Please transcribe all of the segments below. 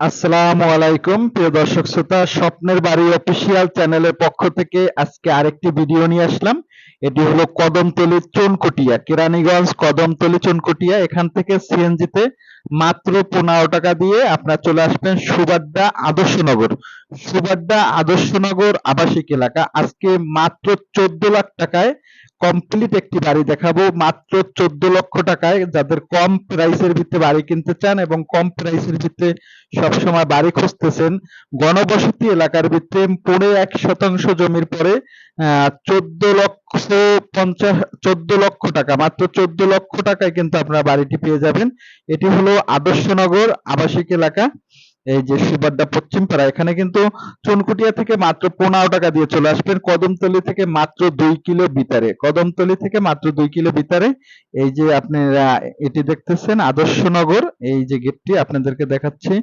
আসসালামু আলাইকুম, প্রিয় দর্শক শ্রোতা। স্বপ্নের বাড়ি অফিসিয়াল চ্যানেলের পক্ষ থেকে আজকে আরেকটি ভিডিও নিয়ে আসলাম। এটি হলো কদমতলী চুনকুটিয়া, কেরানীগঞ্জ কদমতলী চুনকুটিয়া। এখান থেকে সিএনজিতে মাত্র পনেরো টাকা দিয়ে আপনার চলে আসবেন সুবাড্ডা আদর্শনগর। সুবাড্ডা আদর্শনগর আবাসিক এলাকা। আজকে মাত্র চোদ্দ লাখ টাকায় কমপ্লিট একটি বাড়ি দেখাবো। মাত্র চোদ্দ লক্ষ টাকায় যাদের কম প্রাইসের ভিতরে বাড়ি কিনতে চান এবং কম প্রাইসের ভিতরে সবসময় বাড়ি খুঁজতেছেন, গণবসতি এলাকার ভিতরে পড়ে এক শতাংশ জমির পরে চোদ্দ লক্ষ পঞ্চাশ, চোদ্দ লক্ষ টাকা, মাত্র চোদ্দ লক্ষ টাকায় কিন্তু আপনারা বাড়িটি পেয়ে যাবেন। এটি হলো আদর্শনগর আবাসিক এলাকা। এই যে সুবাড্ডা পশ্চিম পাড়া এখানে কিন্তু চুনকুটিয়া থেকে মাত্র পনেরো টাকা দিয়ে চলে আসবেন। কদমতলি থেকে মাত্র দুই কিলো ভিতরে, কদমতলি থেকে মাত্র দুই কিলো ভিতরে। এই যে আপনারা এটি দেখতেছেন আদর্শনগর এই যে গেটটি আপনাদেরকে দেখাচ্ছি।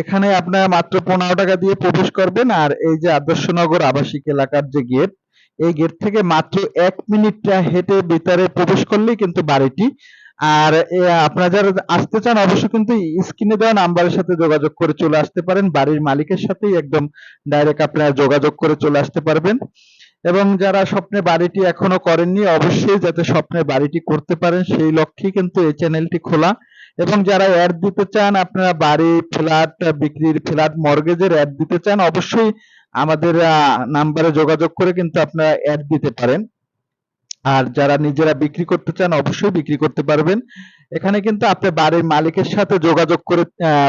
এখানে আপনারা মাত্র পনেরো টাকা দিয়ে প্রবেশ করবেন, আর এই যে আদর্শনগর আবাসিক এলাকার যে গেট, এই গেট থেকে মাত্র এক মিনিট হেঁটে ভিতরে প্রবেশ করলেই কিন্তু বাড়িটি আর আপনারা যারা আসতে চান, অবশ্যই কিন্তু স্ক্রিনে দেওয়া নাম্বারের সাথে যোগাযোগ করে চলে আসতে পারেন। বাড়ির মালিকের সাথেই একদম ডাইরেক্ট আপনারা যোগাযোগ করে চলে আসতে পারবেন। এবং যারা স্বপ্নে বাড়িটি এখনও করেননি, অবশ্যই যাতে স্বপ্নের বাড়িটি করতে পারেন, সেই লক্ষ্যেই কিন্তু এই চ্যানেলটি খোলা। এবং যারা অ্যাড দিতে চান, আপনারা বাড়ি ফ্ল্যাট বিক্রির ফ্ল্যাট মর্গেজের অ্যাড দিতে চান, অবশ্যই আমাদের নাম্বারে যোগাযোগ করে কিন্তু আপনারা অ্যাড দিতে পারেন। আর যারা নিজেরা বিক্রি করতে চান, অবশ্যই বিক্রি করতে পারবেন। এখানে কিন্তু আপনি বাড়ির মালিকের সাথে যোগাযোগ করে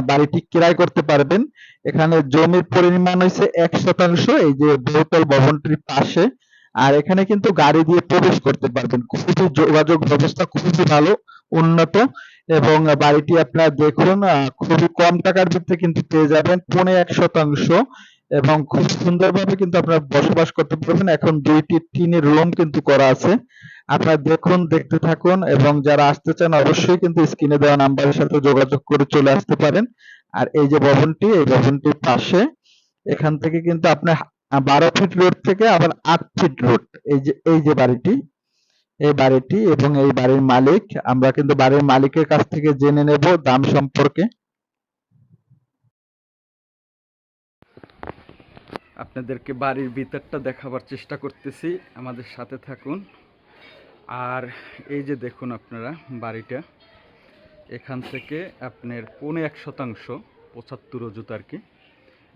বাড়িটি ক্রয় করতে পারবেন। এখানে জমির পরিমাণ হয়েছে এক শতাংশ, এই যে বহুতল ভবনটির পাশে। আর এখানে কিন্তু গাড়ি দিয়ে প্রবেশ করতে পারবেন। খুবই যোগাযোগ ব্যবস্থা খুবই ভালো, উন্নত, এবং বাড়িটি আপনারা দেখুন খুবই কম টাকার ভিতরে কিন্তু পেয়ে যাবেন, পৌনে এক শতাংশ। এবং খুব সুন্দরভাবে কিন্তু আপনারা বসবাস করতে পারবেন। এখন দুইটি টিনের রুম কিন্তু করা আছে। আপনারা দেখুন, দেখতে থাকুন এবং যারা আসতে চান অবশ্যই কিন্তু স্ক্রিনে দেওয়া নাম্বারের সাথে যোগাযোগ করে চলে আসতে পারেন। আর এই যে ভবনটি, এই ভবনটির পাশে এখান থেকে কিন্তু আপনার বারো ফিট রোড থেকে আবার আট ফিট রোড, এই যে এই যে বাড়িটি, এই বাড়িটি এবং এই বাড়ির মালিক। আমরা কিন্তু বাড়ির মালিকের কাছ থেকে জেনে নেব দাম সম্পর্কে। আপনাদেরকে বাড়ির ভিতরটা দেখাবার চেষ্টা করতেছি, আমাদের সাথে থাকুন। আর এই যে দেখুন আপনারা বাড়িটা, এখান থেকে আপনার পৌনে এক শতাংশ, পঁচাত্তর অজুত আর কি।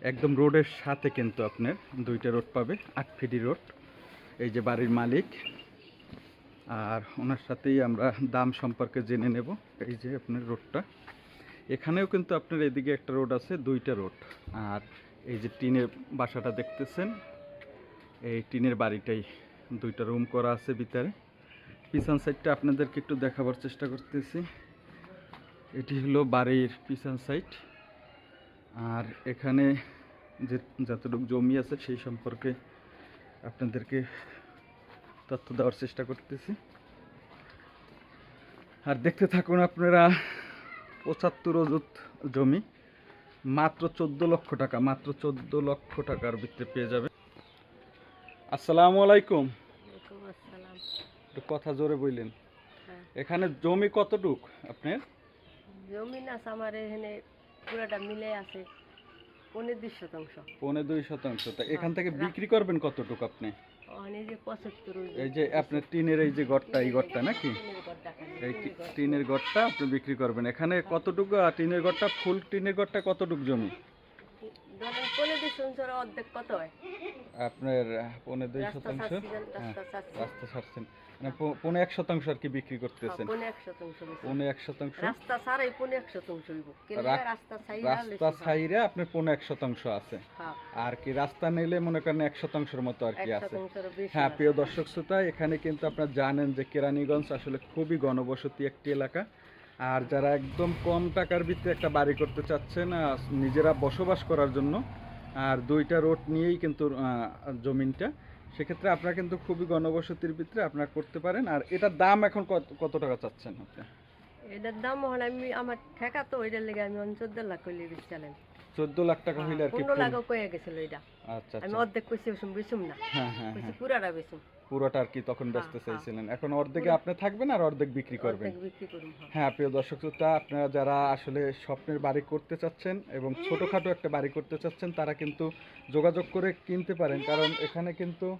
একদম রোডের সাথে কিন্তু আপনার দুইটা রোড পাবে আট ফিটি রোড, এই যে বাড়ির মালিক। আর ওনার সাথেই আমরা দাম সম্পর্কে জেনে নেব, এই যে আপনার রোডটা। এখানেও কিন্তু আপনার এদিকে একটা রোড আছে, দুইটা রোড। আর এই যে টিনের বাসাটা দেখতেছেন, এই টিনের বাড়িটাই, দুইটা রুম করা আছে ভিতরে। পিছন সাইডটা আপনাদেরকে একটু দেখাবার চেষ্টা করতেছি। এটি হলো বাড়ির পিছন সাইড। আর এখানে যে যতটুকু জমি আছে সেই সম্পর্কে আপনাদেরকে তথ্য দেওয়ার চেষ্টা করতেছি। আর দেখতে থাকুন আপনারা পঁচাত্তর অযুত জমি। মাত্র চোদ্দ লক্ষ টাকা মাত্র চোদ্দ লক্ষ টাকার ভিতরে পেয়ে যাবে। আসসালামু আলাইকুম। একটু কথা জোরে বললেন। হ্যাঁ। এখানে জমি কতটুক আপনার? জমিন আছে আমার এখানে পুরাটা মিলে আছে পনেরো দুই শতাংশ। পৌনে দুই শতাংশ। তা এখান থেকে বিক্রি করবেন কতটুক আপনি? এই যে আপনার টিনের এই যে ঘরটা এই ঘরটা নাকি? এই টিনের ঘর। ঘরটা আপনি বিক্রি করবেন এখানে কতটুকু টিনের ঘরটা ফুল টিনের ঘরটা কতটুকু জমি ধরেন পনেরো দুই শতাংশের অর্ধেক কত হয়? আপনার আহ, পৌনে দুই শতাংশ? ছাড়ছি হ্যাঁ, রাস্তা ছাড়ছেন। মানে পৌনে এক শতাংশ আর কি বিক্রি হ্যাঁ, করতেছেন পৌনে এক শতাংশ শতাংশ? রাস্তা ছাড়াই পৌনে এক শতাংশ হইব। কিন্তু রা- রাস্তা ছাড়াই আপনার পৌনে এক শতাংশ আছে। হ্যাঁ। আর কি রাস্তা নিলে মনে করেন এক শতাংশের মতো আর কি আছে। হ্যাঁ প্রিয় দর্শক শ্রোতা এখানে কিন্তু আপনারা জানেন যে কেরানীগঞ্জ আসলে খুবই ঘনবসতি একটি এলাকা। আর যারা একদম কম টাকার ভিত্তিতে একটা বাড়ি করতে চাচ্ছেন নিজেরা বসবাস করার জন্য, আর দুইটা রোড নিয়েই কিন্তু জমিনটা, সেক্ষেত্রে আপনারা কিন্তু খুবই গণবসতির ভিতরে আপনারা করতে পারেন। আর এটার দাম এখন কত টাকা চাচ্ছেন আপনি? এটার দাম হল আমি, আমার ঠেকা তো ওইটার লেগে আমি চোদ্দ লাখ করলে বেশি চোদ্দ লাখ টাকা হইলে আর কি পনেরো লাখও কয়ে গেছিল এটা। আচ্ছা আমি আচ্ছা অর্ধেক কইছি বেসুম না। হ্যাঁ হ্যাঁ কইছি হ্যাঁ পুরাটা পুরোটা আর কি তখন হ্যাঁ, হ্যাঁ। চাইছিলেন। এখন অর্ধেকে আপনি থাকবেন আর অর্ধেক বিক্রি করবেন। অর্ধেক বিক্রি করুম হ্যাঁ। হ্যাঁ প্রিয় দর্শক শ্রোতা আপনারা যারা আসলে স্বপ্নের বাড়ি করতে চাচ্ছেন এবং ছোটোখাটো একটা বাড়ি করতে চাচ্ছেন তারা কিন্তু যোগাযোগ করে কিনতে পারেন। কারণ এখানে কিন্তু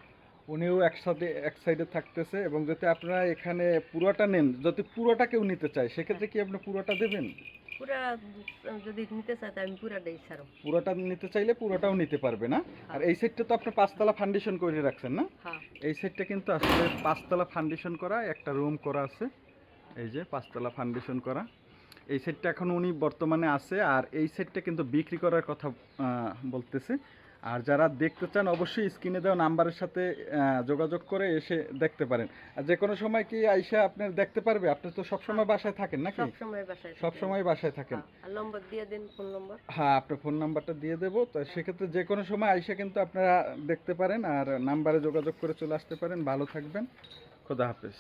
উনিও একসাথে এক সাইডে থাকতেছে এবং যদি আপনারা এখানে পুরোটা নেন যদি পুরোটা কেউ নিতে চায় সেক্ষেত্রে কি আপনি পুরোটা দেবেন? পুরা যদি নিতে চাই তা আমি পুরাটাই ছাড়ো পুরোটা নিতে চাইলে পুরোটাও নিতে পারবে না? আর এই সাইডটা তো আপনি পাঁচতলা ফাউন্ডেশন করে রাখছেন না? হ্যাঁ। এই সেটটা কিন্তু আসলে পাঁচতলা ফাউন্ডেশন করা একটা রুম করা আছে। এই যে পাঁচতলা ফাউন্ডেশন করা। এই সেটটা এখন উনি বর্তমানে আছে আর এই সেটটা কিন্তু বিক্রি করার কথা বলতেছে। আর যারা দেখতে চান অবশ্যই স্ক্রিনে দেওয়া নাম্বারের সাথে যোগাযোগ করে এসে দেখতে পারেন। আর যে কোনো সময় কি আইসা আপনার দেখতে পারবে? আপনি তো সবসময় বাসায় থাকেন নাকি? সব সময় বাসায় সব সময় বাসায় থাকেন। হ্যাঁ, নম্বর দিয়ে দিন ফোন নম্বর। হ্যাঁ আপনার ফোন নাম্বারটা দিয়ে দেবো। তো সেক্ষেত্রে যে কোনো সময় আইসা কিন্তু আপনারা দেখতে পারেন আর নাম্বারে যোগাযোগ করে চলে আসতে পারেন। ভালো থাকবেন। খোদা হাফেজ।